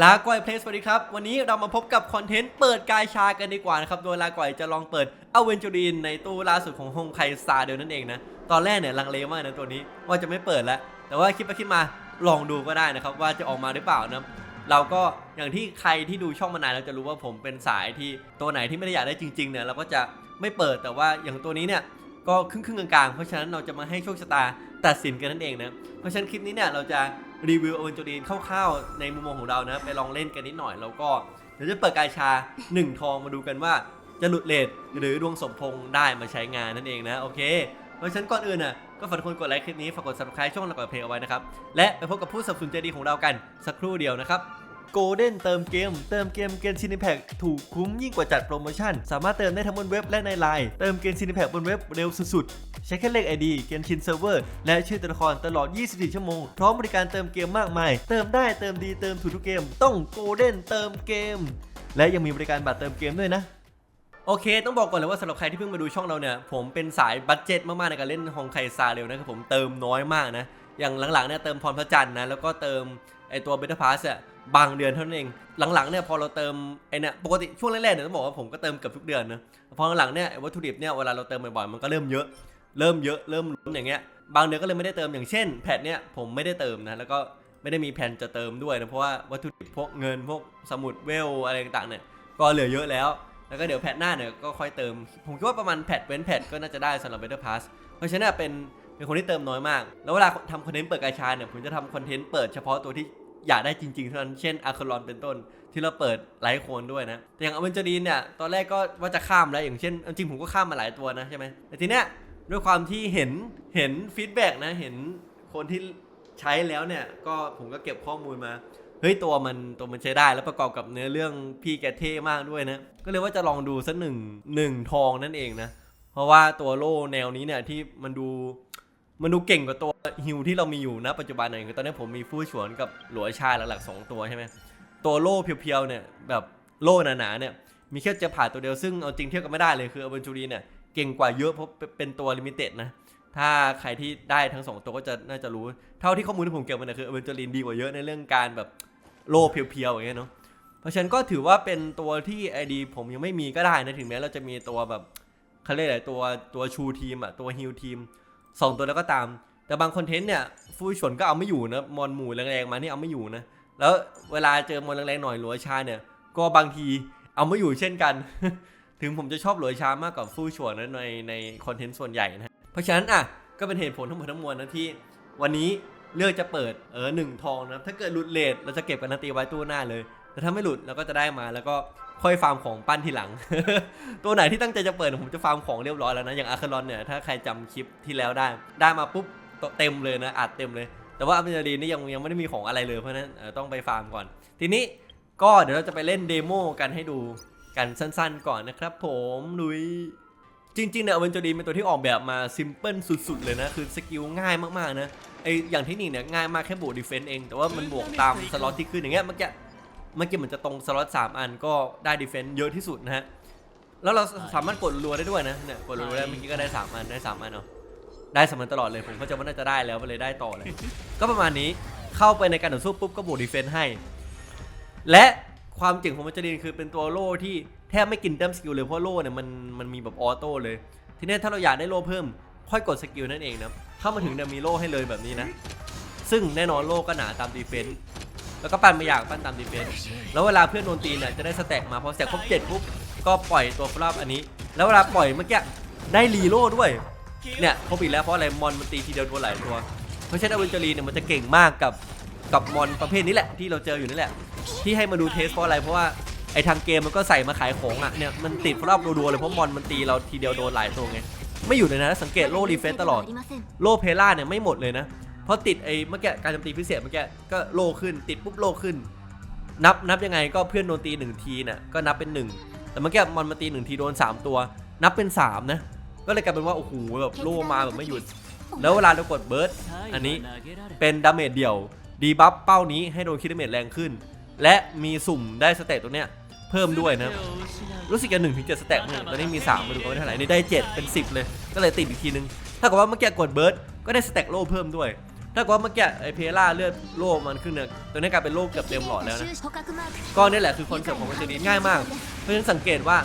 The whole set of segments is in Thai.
ลาก่อยเพลสสวัสดีครับ วันนี้เรามาพบกับคอนเทนต์เปิดกายชากันดีกว่านะครับ โดยลาก่อยจะลองเปิดอเวนจูรีนในตู้ล่าสุดของฮงไคซาเดลนั่นเองนะ ตอนแรกเนี่ยลังเลมากนะตัวนี้ว่าจะไม่เปิดแล้ว แต่ว่าคิดไปคิดมาลองดูก็ได้นะครับ ว่าจะออกมาหรือเปล่านะเราก็อย่างที่ใครที่ดูช่องมานานเราจะรู้ว่าผมเป็นสายที่ตัวไหนที่ไม่ได้อยากได้จริงๆเนี่ยเราก็จะไม่เปิดแต่ว่าอย่างตัวนี้เนี่ยก็ครึ่งครึ่งๆกลางๆเพราะฉะนั้นเราจะมาให้โชคชะตาตัดสินกันนั่นเองนะเพราะฉะนั้นคลิปนี้เนี่ยเราจะ รีวิวอเวนจรีนคร่าวๆ ในมุมมองของเรานะ ไปลองเล่นกันนิดหน่อยแล้วก็เดี๋ยวจะเปิดกายชา 1 ทองมาดูกันว่าจะหลุดเลทหรือดวงสมพงษ์ได้มาใช้งานนั่นเองนะโอเคเพราะฉะนั้นก่อนอื่นน่ะก็ฝากทุกคนกดไลค์คลิปนี้ฝากกด subscribe ช่องเราก่อนเพลงเอาไว้นะครับและไปพบกับผู้สนับสนุนใจดีของเรากันสักครู่เดียวนะครับ โกลเด้นเติมเกม เติมเกมเกมชินิแพคถูกคุ้มยิ่งกว่าจัดโปรโมชั่น สามารถเติมได้ทั้งบนเว็บและในไลน์เติมเกมชินิแพคบนเว็บเร็วสุดๆ ใช้แค่เลข ID เกมชินเซิร์ฟเวอร์และชื่อตัวละครตลอด 24 ชั่วโมง พร้อมบริการเติมเกมมากมาย เติมได้เติมดีเติมถูกทุกเกม ต้องโกลเด้นเติมเกม และยังมีบริการบัตรเติมเกมด้วยนะโอเค ต้องบอกก่อนเลยว่าสำหรับใครที่เพิ่งมาดูช่องเราเนี่ย ผมเป็นสายบัตเจ็ตมากๆในการเล่นฮองไคซาเร็วนะครับผมเติมน้อยมากนะ อย่างหลังๆเนี่ยเติมพรพระจันทร์นะ แล้วก็เติมไอตัวเบต้าพาสอะ บางเดือนเท่านั้นเอง หลังๆเนี่ยพอเราเติมไอเนี่ยปกติช่วงแรกๆเนี่ยต้องบอกว่าผมก็เติมเกือบทุกเดือนนะพอหลังๆเนี่ยวัตถุดิบเนี่ยเวลาเราเติมบ่อยๆมันก็เริ่มเยอะเริ่มเยอะเริ่มล้นอย่างเงี้ยบางเดือนก็เลยไม่ได้เติมอย่างเช่นแพทเนี่ยผมไม่ได้เติมนะแล้วก็ไม่ได้มีแผนจะเติมด้วยนะเพราะว่าวัตถุดิบพวกเงินพวกสมุดเวลอะไรต่างๆเนี่ยก็เหลือเยอะแล้ว แล้วก็เดี๋ยวแพทหน้าเนี่ยก็ค่อยเติม ผมคิดว่าประมาณแพทเว้นแพทก็น่าจะได้สำหรับ Better Pass เพราะฉะนั้นเป็นเป็นคนที่เติมน้อยมาก แล้วเวลาทำคอนเทนต์เปิดกาชาเนี่ยผมจะทำคอนเทนต์เปิดเฉพาะตัวที่ อยากได้จริงๆเท่านั้น เช่นอาร์คลอนเป็นต้น ที่เราเปิดไลท์โคนด้วยนะ แต่อย่างอเวนเจอรีนเนี่ย ตอนแรกก็ว่าจะข้ามแล้ว อย่างเช่น จริงๆผมก็ข้ามมาหลายตัวนะใช่ไหมแต่ทีเนี้ยด้วยความที่เห็นเห็นฟีดแบ็กนะ เห็นคนที่ใช้แล้วเนี่ย ก็ผมก็เก็บข้อมูลมา เฮ้ยตัวมันตัวมันใช้ได้แล้วประกอบกับเนื้อเรื่องพี่แกเท่มากด้วยนะ ก็เลยว่าจะลองดูสักหนึ่งหนึ่งทองนั่นเองนะ เพราะว่าตัวโล่แนวนี้เนี่ยที่มันดู มันดูเก่งกว่าตัวฮิวที่เรามีอยู่นะปัจจุบันหน่อยคือตอนนี้ผมมีฟู่ฉวนกับหลัวชายหลักๆสองตัวใช่ไหมตัวโล่เพียวๆเนี่ยแบบโล่หนาๆเนี่ยมีแค่เจะผ่าตัวเดียวซึ่งเอาจริงเทียบกันไม่ได้เลยคืออเวนจูรีเนี่ยเก่งกว่าเยอะเพราะเป็นตัวลิมิเต็ดนะถ้าใครที่ได้ทั้งสองตัวก็จะน่าจะรู้ เท่าที่ข้อมูลที่ผมเก็บมาเนี่ยคืออเวนจูรีดีกว่าเยอะในเรื่องการแบบโล่เพียวๆอย่างเงี้ยเนาะเพราะฉะนั้นก็ถือว่าเป็นตัวที่ไอดีผมยังไม่มีก็ได้นะถึงแม้เราจะมีตัวแบบเขาเรียกอะไรตัวตัวชูทีมอะตัวฮิลทีม สองตัวแล้วก็ตาม แต่บางคอนเทนต์เนี่ยฟูชนก็เอาไม่อยู่นะมอนหมู่แรงๆมานี่เอาไม่อยู่นะแล้วเวลาเจอมอนแรงๆหน่อยหลัวชาเนี่ย ก็บางทีเอาไม่อยู่เช่นกัน ถึงผมจะชอบหลัวชามากกว่าฟูชวนนะในในคอนเทนต์ส่วนใหญ่นะเพราะฉะนั้นอะก็เป็นเหตุผลทั้งหมดทั้งมวลนะที่ วันนี้เลือกจะเปิดเออหนึ่งทองนะถ้าเกิดหลุดเลทเราจะเก็บกันนาตีไว้ตู้หน้าเลย แต่ถ้าไม่หลุดเราก็จะได้มาแล้วก็ค่อยฟาร์มของปั้นทีหลัง ตัวไหนที่ตั้งใจจะเปิดผมจะฟาร์มของเรียบร้อยแล้วนะ อย่างอาคารอนเนี่ยถ้าใครจำคลิปที่แล้วได้ ได้มาปุ๊บเต็มเลยนะอัดเต็มเลย แต่ว่าอัมเบรีนนี่ยังยังไม่ได้มีของอะไรเลยเพราะนั้นต้องไปฟาร์มก่อน ทีนี้ก็เดี๋ยวเราจะไปเล่นเดโมกันให้ดูกันสั้นๆ ก่อนนะครับผมลุยจริงๆเนี่ยอเวนจอรีนเป็นตัวที่ออกแบบมาซิมเพิลสุดๆเลยนะ คือสกิลง่ายมากๆนะไออย่างเทคนิคเนี่ยง่ายมากแค่บวกดีเฟนต์เอง แต่ว่ามันบวกตามสล็อตที่ขึ้นอย่างเงี้ยเมื่อกี้ เมื่อกี้เหมือนจะตรงสล็อต3อันก็ได้ดีเฟนต์เยอะที่สุดนะฮะ แล้วเราสามารถกดรัวๆได้ด้วยนะเนี่ยกดรัวๆได้เมื่อกี้ก็ได้3อันได้3อันเนาะได้สมันตลอดเลยผมก็จะว่าน่าจะได้แล้วก็เลยได้ต่อเลย ก็ประมาณนี้เข้าไปในการต่อสู้ปุ๊บก็บวกดีเฟนต์ให้ และความเจ๋งของมันจะดีคือเป็นตัวโล่ที่แทบไม่กินแต้มสกิลเลยเพราะโล่เนี่ยมันมันมีแบบออโต้เลย ทีนี้ถ้าเราอยากได้โล่เพิ่ม ค่อยกดสกิลนั่นเองนะเข้ามาถึงเนี่ยมีโล่ให้เลยแบบนี้นะ ซึ่งแน่นอนโล่ก็หนาตามดีเฟนต์ แล้วก็ปั้นไม่อยากปั้นตามดีเฟนต์แล้วเวลาเพื่อนโดนตีเนี่ยจะได้สแต็กมาพอสแต็กครบเจ็ดปุ๊บก็ปล่อยตัวฟลาปอันนี้ แล้วเวลาปล่อยเมื่อกี้ได้รีโล่ด้วยเนี่ยครบอีกแล้วเพราะอะไรมอนมันตีทีเดียวโดนหลายตัว เพราะฉะนั้นอเวนเจอรีเนี่ยมันจะเก่งมากกับกับมอนประเภทนี้แหละที่เราเจออยู่นี่แหละ ที่ให้มาดูเทสเพราะอะไรเพราะว่าไอทางเกมมันก็ใส่มาขายของอะเนี่ยมันติดรอบรัวๆเลยเพราะมอนมันตีเราทีเดียวโดนหลายตัวไงไม่อยู่เลยนะสังเกตโล่รีเฟนตลอดโล่เพล่าเนี่ยไม่หมดเลยนะ เพราะติดไอ้เมื่อกี้การโจมตีพิเศษเมื่อกี้ก็โลขึ้น ติดปุ๊บโลขึ้น นับนับยังไงก็เพื่อนโดนตีหนึ่งทีน่ะก็นับเป็นหนึ่งแต่เมื่อกี้มอนมาตีหนึ่งทีโดนสามตัว นับเป็นสามนะก็เลยกลายเป็นว่าโอ้โหแบบโล่มาแบบไม่หยุด แล้วเวลาเรากดเบิร์ดอันนี้เป็นดาเมจเดี่ยวดีบัฟเป้านี้ให้โดนคิดดาเมจแรงขึ้น และมีสุ่มได้สเตตตัวเนี้ยเพิ่มด้วยนะรู้สึกจะหนึ่งถึงเจ็ดสแต็กเนี่ยตอนนี้มี3มาดูกันว่าเท่าไหร่นี่ได้ 7 เป็น 10 เลย ก็เลยติดอีกทีนึง ถ้ากับว่าเมื่อกี้กดเบิร์ดก็ได้สแต็กโล่เพิ่มด้วย ถ้ากิว่าเมื่อกี้ไอเพล่าเลือดโล่มันขึ้นเนี่ยตัวนี้กลายเป็นโล่เกือบเต็มหลอดแล้วนะก็นี่แหละคือคอนเซ็ปต์ของมันจะดีง่ายมาก เพราะฉะนั้นสังเกตว่า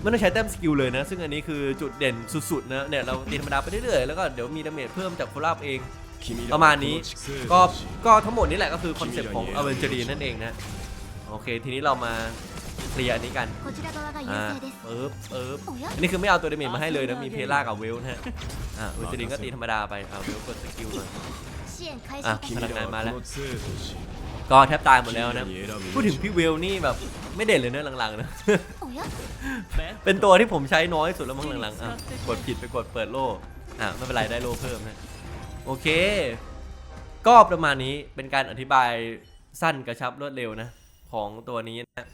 ไม่ต้องใช้เต็มสกิลเลยนะ ซึ่งอันนี้คือจุดเด่นสุดๆนะเนี่ยเราตีธรรมดาไปเรื่อยๆแล้วก็เดี๋ยวมีดาเมจเพิ่มจากโคลาบเองประมาณนี้ก็ก็ทั้งหมดนี้แหละก็คือคอนเซ็ปต์ของอเวนเจอรีนั่นเองนะโอเค ทีนี้เรามาเคลียร์อันนี้กันอ่าเอิบเอิบนนี้คือไม่เอาตัวเดเมจมาให้เลยนะมีเพล่ากับเวลนะฮะอ่าเวนเจอรีก็ตีธรรมดาไปเอาเวลกดสกิลหน่อย อะพลังงานมาแล้ว ก็แทบตายหมดแล้วนะ พูดถึงพี่เวลนี่แบบไม่เด่นเลยเนอะหลังๆนะ เป็นตัวที่ผมใช้น้อยสุดแล้วมั้งหลังๆอะกดผิดไปกดเปิดโล่อะไม่เป็นไรได้โล่เพิ่มนะโอเค ก็ประมาณนี้เป็นการอธิบายสั้นกระชับรวดเร็วนะ ของตัวนี้นะ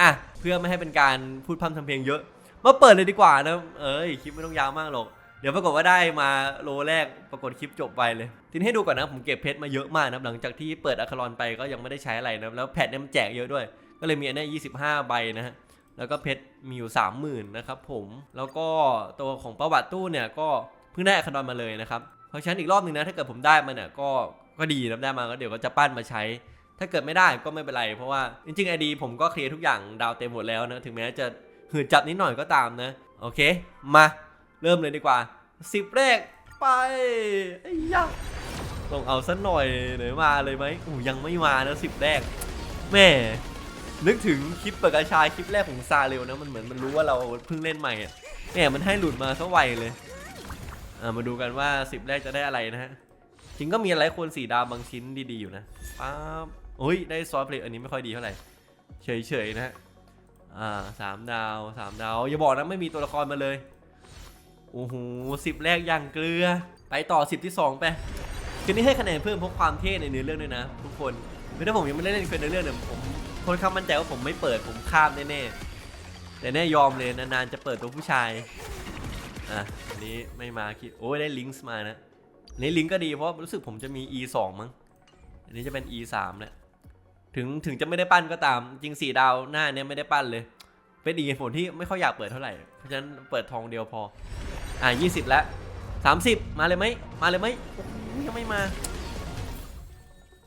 อะเพื่อไม่ให้เป็นการพูดพร่ำทำเพลงเยอะ มาเปิดเลยดีกว่านะ เอ้ยคลิปไม่ต้องยาวมากหรอก ดี๋ยวปรากฏว่าได้มาโลแรกปรากฏคลิปจบไปเลย ทีนี้ให้ดูก่อนนะผมเก็บเพชรมาเยอะมากนะหลังจากที่เปิดอะคารอนไปก็ยังไม่ได้ใช้อะไรนะแล้วแพทเนี่ยมันแจกเยอะด้วย ก็เลยมีอันนี้ย25ใบนะฮะแล้วก็เพชรมีอยู่30,000นะครับผมแล้วก็ตัวของประวัติตู้เนี่ยก็เพิ่งได้อะคารอนมาเลยนะครับเพราะฉะนั้นอีกรอบหนึ่งนะถ้าเกิดผมได้มาเนี่ยก็ก็ดีนะได้มาก็เดี๋ยวก็จะปั้นมาใช้ ถ้าเกิดไม่ได้ก็ไม่เป็นไร เพราะว่าจริงๆไอดีผมก็เคลียร์ทุกอย่างดาวเต็มหมดแล้วนะถึงแม้จะหืดจับนิดหน่อยก็ตามนะโอเคมา เริ่มเลยดีกว่าสิบแรกไปไอ้ยะต้องเอาสักหน่อยหน่อยมาเลยไหมอู้ยังไม่มานะสิบแรกแม่นึกถึงคลิปเปิดกระชายคลิปแรกของซาเร็วนะมันเหมือนมันรู้ว่าเราเพิ่งเล่นใหม่อะแหมมันให้หลุดมาซะไวเลยอ่ามาดูกันว่าสิบแรกจะได้อะไรนะฮะจริงก็มีอะไรควรสีดาวบางชิ้นดีๆอยู่นะป๊าบโอ้ยได้ซอสเพลทอันนี้ไม่ค่อยดีเท่าไหร่เฉยๆนะฮะอ่าสามดาวสามดาวอย่าบอกนะไม่มีตัวละครมาเลย โอ้โหสิบแรกอย่างเกลือ ไปต่อสิบที่สองไปคืนนี้ให้คะแนนเพิ่มเพราะความเท่ในเนื้อเรื่องด้วยนะ ทุกคนคือถ้าผมยังไม่ได้เล่นเนเนื้อเรื่องเนี่ยผมคนข้ามั่นใจว่าผมไม่เปิดผมข้ามแน่ๆแต่แน่ยอมเลยนานๆจะเปิดตัวผู้ชายอะอันนี้ไม่มาคิดโอ้ยได้ลิงก์มานะอันนี้ลิงก์ก็ดีเพราะรู้สึกผมจะมี e 2มั้งอันนี้จะเป็น e 3แหละถึงถึงจะไม่ได้ปั้นก็ตามจริง4ดาวหน้าเนี้ยไม่ได้ปั้นเลย เป็นอีกเหตุผลที่ไม่ค่อยอยากเปิดเท่าไหร่เพราะฉะนั้นเปิดทองเดียวพอ อะ20แล้ว30มสิบมาเลยไหมมาเลยไหมยังไม่มา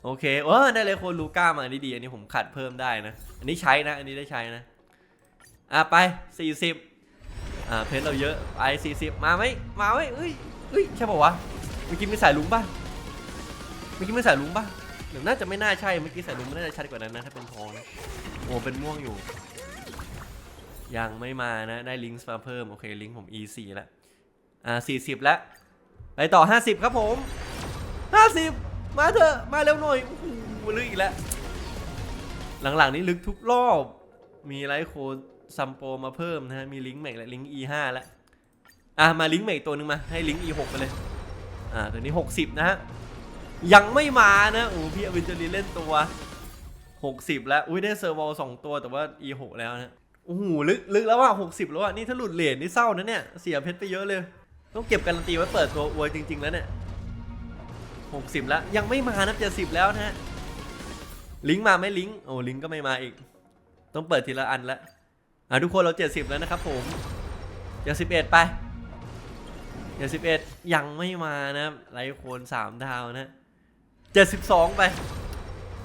โอเคเออได้เลยโคนลูก้ามาดีๆอันนี้ผมขัดเพิ่มได้นะ อันนี้ใช้นะ อันนี้ได้ใช้นะ อะไป40อ่าเพชรเราเยอะไป40มาไหมมาไหมเอ้ยเอ้ยใช่ป่าวะเมื่อกี้มีสายลุงป่ะเมื่อกี้มีสายลุงป่ะเดี๋ยวน่าจะไม่น่าใช่เมื่อกี้สายลุงมันน่าจะชัดกว่านั้นนะถ้าเป็นทองนะโอ้เป็นม่วงอยู่ ยังไม่มานะได้ลิงก์มาเพิ่มโอเคลิงก์ผม e 4แล้ว อ่า40แล้ว ไปต่อ50ครับผม50มาเถอะ มาเร็วหน่อยโอ้โหลึกอีกแล้ว หลังๆนี้ลึกทุกรอบ มีไลท์โคดซัมโปมาเพิ่มนะฮะ มีลิงก์ใหม่และลิงก์ e 5 แล้วอะ มาลิงก์ใหม่อีกตัวหนึงมา ให้ลิงก์ e 6 ไปเลย อ่า ตัวนี้ 60 นะฮะ ยังไม่มานะ โอ้พี่อวินเจอรีเล่นตัว 60 แล้ว อุ้ยได้เซอร์วอลสองตัวแต่ว่า e 6 แล้วนะ โอ้โห ลึกลึกแล้วว่ะ60 แล้วอะ นี่ถ้าหลุดเหรียญนี่เศร้านะเนี่ย เสียเพชรไปเยอะเลย ต้องเก็บการันตีไว้เปิดตัวอวยจริง ๆ แล้วเนี่ย60แล้วยังไม่มานะ70แล้วนะฮะลิงก์มาไหมลิงก์โอ้ลิงก์ก็ไม่มาอีก ต้องเปิดทีละอันละอะทุกคนเรา70แล้วนะครับผม71ไป71ยังไม่มานะไรโคน3ดาวนะ72ไป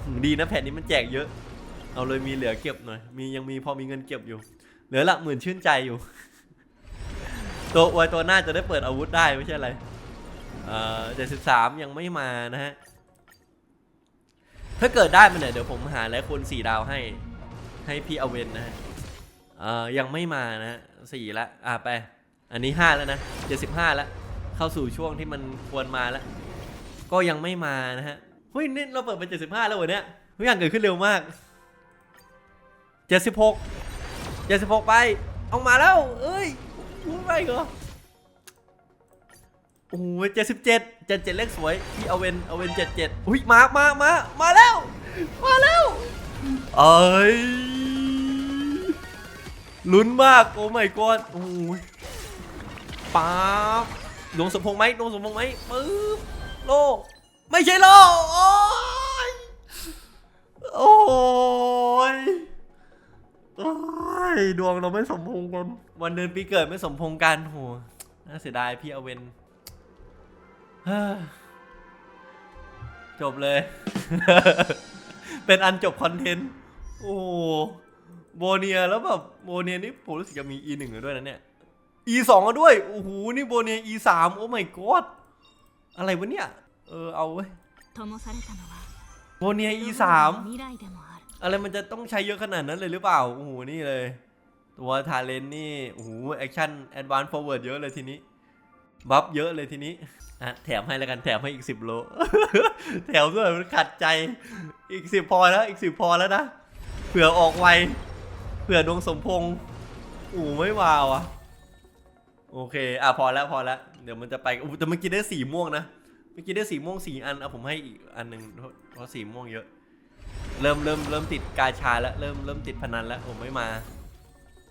หืมดีนะแผ่นนี้มันแจกเยอะ เอาเลยมีเหลือเก็บหน่อย มียังมีพอมีเงินเก็บอยู่ เหลือลักหมื่นชื่นใจอยู่ ตัวอวยตัวหน้าจะได้เปิดอาวุธได้ไม่ใช่อะไร เอ่อเจ็ดสิบสามยังไม่มานะฮะ ถ้าเกิดได้มันเนี่ยเดี๋ยวผมหาแล้วคนสี่ดาวให้ ให้พี่อเวนนะฮะ เอ่อยังไม่มานะฮะสี่ละ อะไป อันนี้ห้าแล้วนะเจ็ดสิบห้าแล้ว เข้าสู่ช่วงที่มันควรมาแล้ว ก็ยังไม่มานะฮะ เฮ้ยนี่เราเปิดไปเจ็ดสิบห้าแล้วเหรอเนี่ยทุกอย่างเกิดขึ้นเร็วมากเจ็ดสิบหกเจ็ดสิบหกไปออกมาแล้ว เอ้ย พูดไปเหรอโอ้โหเจ็ดสิบเจ็ดเจ็ดเจ็ดเลขสวยพี่เอาเวนเอาเวนเจ็ดเจ็ดอุ้ยมามามามาแล้ว มาแล้วเอ้ยลุ้นมากโอ้ไม่กอดโอ้ยป๊าบดวงสมพงษ์ไหมดวงสมพงษ์ไหมปึ๊บโลไม่ใช่โลโอ้ยโอ้ย ดวงเราไม่สมพงษ์กันวันเดือนปีเกิดไม่สมพงษ์กันโหน่าเสียดายพี่อเวนจบเลย เป็นอันจบคอนเทนต์ โอ้โบเนียแล้วแบบโบเนียนี่ผมรู้สึกจะมี e หนึ่งด้วยนะเนี่ย e สองก็ด้วย โอ้โห นี่โบเนีย e สามโอ้ my god อะไรวะเนี่ย เออ เอาเว้ยโบเนีย e สาม อะไรมันจะต้องใช้เยอะขนาดนั้นเลยหรือเปล่า โอ้โห นี่เลย ตัวทาเลนนี่ โอ้โห แอคชั่นแอดวานซ์ฟอร์เวิร์ดเยอะเลยทีนี้ บัฟเยอะเลยทีนี้ อะ แถมให้แล้วกัน แถมให้อีกสิบโล แถมด้วยมันขัดใจ อีกสิบพอแล้ว อีกสิบพอแล้วนะ เผื่อออกไว เผื่อดวงสมพงษ์โอ้ไม่วาวอะ โอเค อะ พอแล้ว พอแล้ว เดี๋ยวมันจะไปอู้แต่เมื่อกี้ได้สีม่วงนะ เมื่อกี้ได้สีม่วงสีอันเอาผมให้อีกอันหนึ่งเพราะสีม่วงเยอะ เริ่มเริ่มเริ่มติดกาชาแล้วเริ่มเริ่มติดพนันแล้วผมไม่มา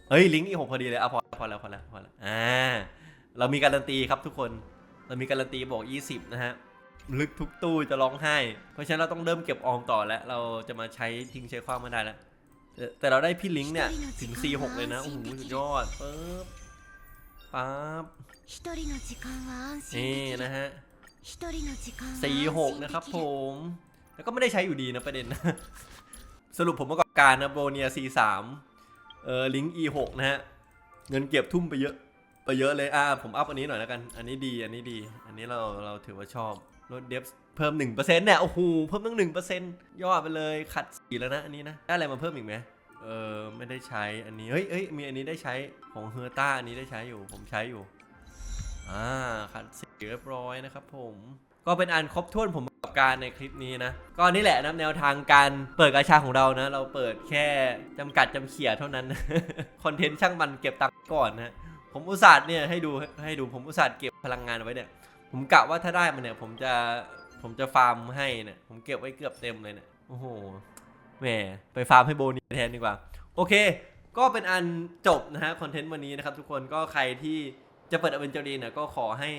เฮ้ยลิงก์อีหกพอดีเลยอะพอพอแล้วพอแล้วพอแล้วอ่าเรามีการันตีครับทุกคนเรามีการันตีบอก 20 นะฮะลึกทุกตู้จะร้องไห้ เพราะฉะนั้นเราต้องเริ่มเก็บออมต่อแล้ว เราจะมาใช้ทิ้งใช้ความไม่ได้แล้ว แต่เราได้พี่ลิงก์เนี่ยถึง C6 เลยนะ โอ้โหสุดยอดปึ๊บปั๊บนี่นะฮะ C6 นะครับผม แล้วก็ไม่ได้ใช้อยู่ดีนะประเด็นนะสรุปผมประกอบการนะโบเนีย C3 เออลิงก์ E6 นะฮะ เงินเก็บทุ่มไปเยอะ ไปเยอะเลย อ่า ผมอัพอันนี้หน่อยแล้วกัน อันนี้ดี อันนี้ดี อันนี้เรา เราถือว่าชอบ ลดเดฟเพิ่ม 1%เนี่ย โอ้โห เพิ่มตั้ง1%ยอดไปเลย ขัดสีแล้วนะ อันนี้นะ ได้อะไรมาเพิ่มอีกไหมเออไม่ได้ใช้ อันนี้ เฮ้ยเฮ้ยมีอันนี้ได้ใช้ ของเฮอร์ต้าอันนี้ได้ใช้อยู่ ผมใช้อยู่ อ่า ขัดสีเรียบร้อยนะครับผม ก็เป็นอันครบถ้วนผมประกอบการในคลิปนี้นะ ก็นี่แหละนะแนวทางการเปิดกาชาของเรานะ เราเปิดแค่จำกัดจำเขี่ยเท่านั้นคอนเทนต์ช่างมันเก็บตังค์ก่อนนะ ผมอุตส่าห์เนี่ยให้ดูให้ดูผมอุตส่าห์เก็บพลังงานไว้เนี่ย ผมกะว่าถ้าได้มันเนี่ย ผมจะผมจะฟาร์มให้เนี่ย ผมเก็บไว้เกือบเต็มเลยเนี่ย โอ้โห แหม ไปฟาร์มให้โบนี่แทนดีกว่า โอเค ก็เป็นอันจบนะฮะคอนเทนต์วันนี้นะครับทุกคน ก็ใครที่จะเปิดอเวนเจอรีเนี่ยก็ขอให้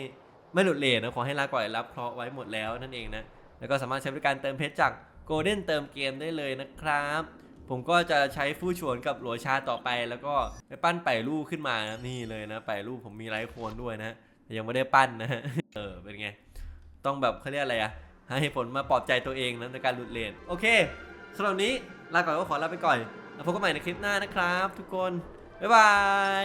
ไม่หลุดเลนนะขอให้ลาก่อยรับเคราะห์ไว้หมดแล้วนั่นเองนะ แล้วก็สามารถใช้บริการเติมเพชรจากโกลเด้นเติมเกมได้เลยนะครับ ผมก็จะใช้ฟู่ชวนกับหลัวชาต่อไป แล้วก็ไปปั้นไป่ลูกขึ้นมานะนี่เลยนะไป่ลูกผมมีไร้โคนด้วยนะแต่ยังไม่ได้ปั้นนะเออเป็นไง ต้องแบบเขาเรียกอะไรอะหาเหตุผลมาปลอบใจตัวเองนะในการหลุดเลนโอเคสำหรับนนี้ลาก่อนก็ขอลาไปก่อนแล้วพบกันใหม่ในคลิปหน้านะครับ ทุกคน บ๊ายบาย